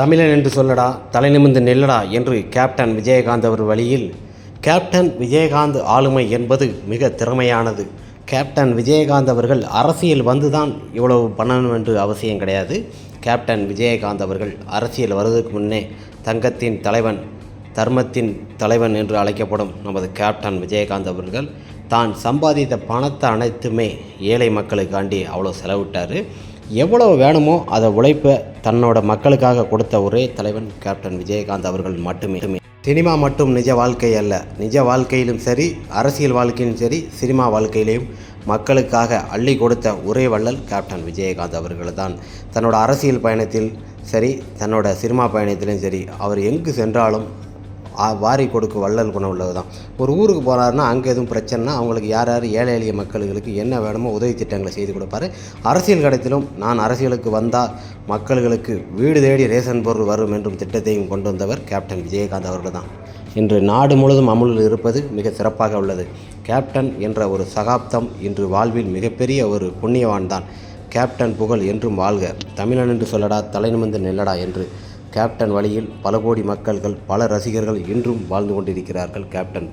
தமிழன் என்று சொல்லடா தலை நிமிந்து நில்லடா என்று கேப்டன் விஜயகாந்த் அவர் வழியில். கேப்டன் விஜயகாந்த் ஆளுமை என்பது மிக திறமையானது. கேப்டன் விஜயகாந்த் அவர்கள் அரசியல் வந்துதான் இவ்வளவு பண்ணணும் என்று அவசியம் கிடையாது. கேப்டன் விஜயகாந்த் அவர்கள் அரசியல் வருவதற்கு முன்னே தங்கத்தின் தலைவன் தர்மத்தின் தலைவன் என்று அழைக்கப்படும் நமது கேப்டன் விஜயகாந்த் அவர்கள் தான் சம்பாதித்த பணத்தை அனைத்துமே ஏழை மக்களுக்காண்டி அவ்வளோ செலவிட்டார். எவ்வளவு வேணுமோ அதை உழைப்பை தன்னோட மக்களுக்காக கொடுத்த ஒரே தலைவன் கேப்டன் விஜயகாந்த் அவர்கள் மட்டுமே. சினிமா மட்டும் நிஜ வாழ்க்கை அல்ல. நிஜ வாழ்க்கையிலும் சரி அரசியல் வாழ்க்கையிலும் சரி சினிமா வாழ்க்கையிலையும் மக்களுக்காக அள்ளி கொடுத்த ஒரே வள்ளல் கேப்டன் விஜயகாந்த் அவர்கள் தான். தன்னோட அரசியல் பயணத்தில் சரி தன்னோட சினிமா பயணத்திலும் சரி அவர் எங்கு சென்றாலும் வாரி கொடுக்க வள்ளல் குணம் உள்ளது தான். ஒரு ஊருக்கு போகிறாருன்னா அங்கே எதுவும் பிரச்சனைனா அவங்களுக்கு யார் யார் ஏழை எளிய மக்களுக்கு என்ன வேணுமோ உதவி திட்டங்களை செய்து கொடுப்பாரு. அரசியல் கடத்திலும் நான் அரசியலுக்கு வந்தால் மக்களுக்கு வீடு தேடி ரேஷன் பொருள் வரும் என்றும் திட்டத்தையும் கொண்டு வந்தவர் கேப்டன் விஜயகாந்த் அவர்கள் தான். இன்று நாடு முழுவதும் அமுலில் இருப்பது மிக சிறப்பாக உள்ளது. கேப்டன் என்ற ஒரு சகாப்தம் இன்று வாழ்வில் மிகப்பெரிய ஒரு புண்ணியவான் தான். கேப்டன் புகழ் என்றும் வாழ்க. தமிழன் என்று சொல்லடா தலைநிமிந்து நில்லடா என்று கேப்டன் வழியில் பல கோடி மக்கள்கள் பல ரசிகர்கள் இன்றும் வாழ்ந்து கொண்டிருக்கிறார்கள் கேப்டன்.